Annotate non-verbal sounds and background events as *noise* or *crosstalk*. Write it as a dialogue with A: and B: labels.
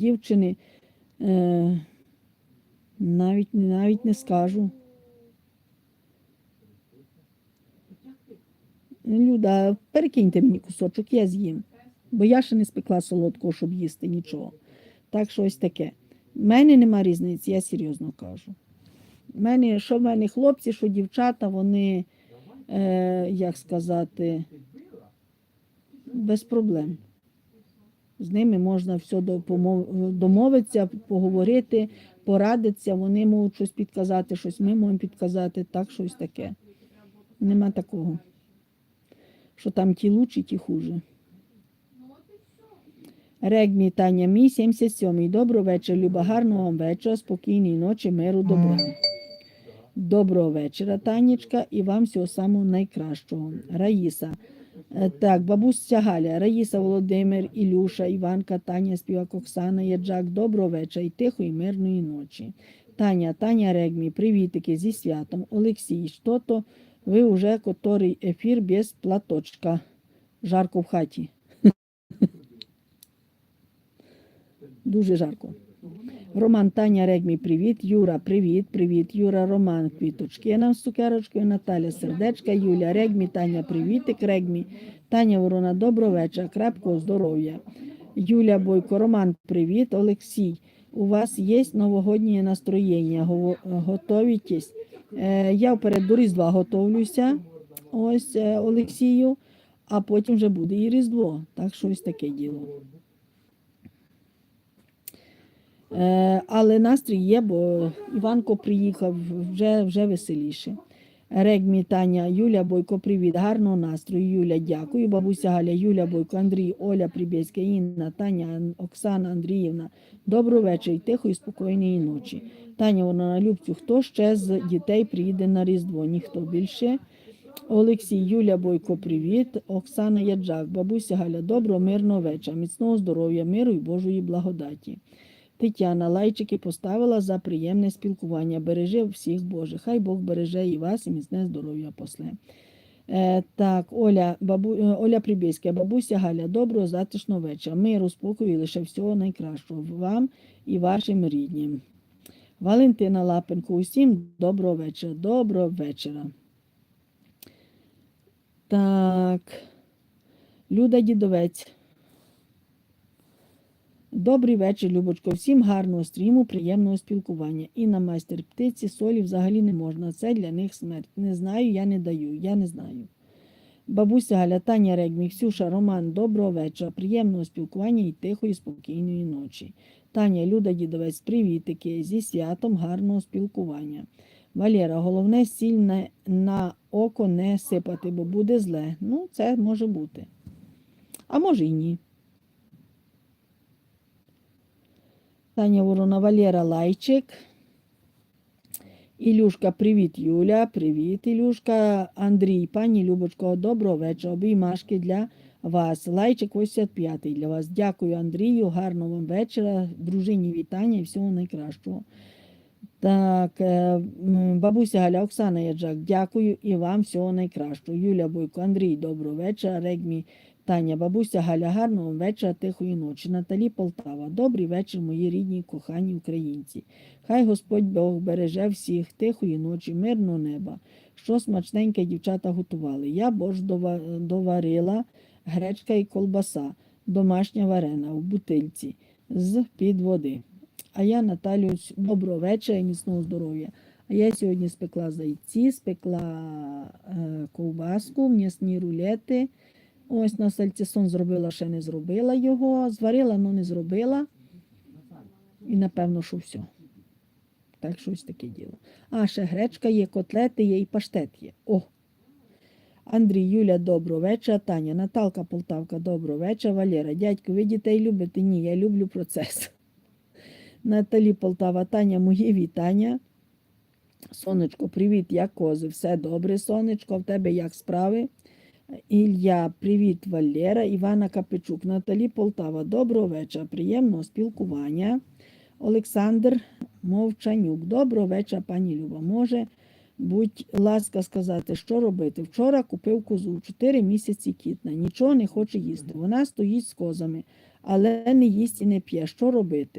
A: дівчини е, навіть, навіть не скажу. Люда, перекиньте мені кусочок, я з'їм. Бо я ще не спекла солодкого, щоб їсти нічого. Так що ось таке. У мене нема різниці, я серйозно кажу. В мене, що в мене хлопці, що дівчата, вони, е, як сказати, без проблем. З ними можна все домовитися, поговорити, порадитися, вони можуть щось підказати, щось ми можемо підказати, так щось таке. Нема такого. Що там ті лучші, ті хуже. Регмі Таня мій 77-й. Доброго вечора, Люба, гарного вам вечора, спокійної ночі, миру, добра. Доброго вечора, Танечка, і вам всього самого найкращого. Раїса. Е, Так, бабуся Галя, Раїса, Володимир, Ілюша, Іванка, Таня, співак Оксана, Єджак. Доброго вечора і тихої мирної ночі. Таня, Таня Регмі, привітики зі святом. Олексій, що то ви вже котрий ефір без платочка. Жарко в хаті. *laughs* Дуже жарко. Роман Таня Регмі, привіт. Юра, привіт, привіт. Юра, Роман, квіточки. Нам з цукерочкою, Наталя, сердечка, Юля, Регмі, Таня, привітик, Регмі. Таня Ворона, доброго вечора, крепкого здоров'я. Юля Бойко, Роман, привіт. Олексій, у вас є новогоднє настроєння? Го- Готовітесь? Е, Я вперед до Різдва готовлюся. Ось е, Олексію, а потім вже буде і Різдво. Так що ось таке діло. Е, але настрій є, бо Іванко приїхав вже, вже веселіше. Регмі, Таня, Юля Бойко, привіт, гарного настрою. Юля, дякую. Бабуся Галя, Юля Бойко, Андрій, Оля Прибєська, Інна, Таня, Оксана Андріївна. Доброго вечора і тихої, спокійної ночі. Таня, вона на Любцю, хто ще з дітей приїде на Різдво? Ніхто більше. Олексій, Юля Бойко, привіт. Оксана Яджак, бабуся Галя, доброго, мирного вечора, міцного здоров'я, миру і Божої благодаті. Тетяна лайчики поставила за приємне спілкування. Береже всіх Боже. Хай Бог береже і вас, і міцне здоров'я после. Е, так, Оля, бабу, е, Оля Прибєська, бабуся Галя, доброго, затишного вечора. Миру, спокою і лише всього найкращого вам і вашим ріднім. Валентина Лапенко, усім доброго вечора. Доброго вечора. Так. Люда Дідовець. Добрий вечір, Любочко. Всім гарного стріму, приємного спілкування. І на майстер птиці солі взагалі не можна. Це для них смерть. Не знаю, я не даю. Я не знаю. Бабуся Галя, Таня Регмі, Ксюша, Роман, доброго вечора, приємного спілкування і тихої, спокійної ночі. Таня, Люда Дідовець, привітики, зі святом гарного спілкування. Валера, головне сіль на, на око не сипати, бо буде зле. Ну, це може бути. А може і ні. Таня Ворона, Валера Лайчик. Ілюшка, привіт, Юля. Привіт, Ілюшка. Андрій, пані Любочко, доброго вечора. Обіймашки для вас. Лайчик 85 для вас. Дякую, Андрію. Гарного вам вечора. Дружині вітання і всього найкращого. Так, е, бабуся Галя, Оксана Яджак, дякую і вам всього найкращого. Юля Бойко, Андрій, доброго вечора. Регмі, Таня, бабуся Галя, гарного вечора, тихої ночі. Наталі Полтава, добрий вечір, мої рідні, кохані українці. Хай Господь Бог береже всіх, тихої ночі, мирного неба. Що смачненьке дівчата готували. Я борщ доварила, гречка і колбаса, домашня варена в бутильці з-під води. А я Наталю, доброго вечора і міцного здоров'я. А я сьогодні спекла зайці, спекла е, ковбаску, м'ясні рулети. Ось на сальцісон зробила, ще не зробила його. Зварила, але не зробила. І напевно, що все. Так що ось таке діло. А ще гречка є, котлети є і паштет є. О! Андрій, Юля, доброго вечора. Таня, Наталка Полтавка, доброго вечора. Валера, дядько, ви дітей любите? Ні, я люблю процес. *laughs* Наталі Полтава, Таня, мої вітання. Сонечко, привіт, як кози. Все добре, сонечко, в тебе як справи? Ілля, привіт, Валера, Івана Капичук, Наталі Полтава. Доброго вечора, приємного спілкування. Олександр Мовчанюк. Доброго вечора, пані Люба. Може, будь ласка, сказати, що робити. Вчора купив козу, 4 місяці кітна, нічого не хоче їсти. Вона стоїть з козами, але не їсть і не п'є. Що робити?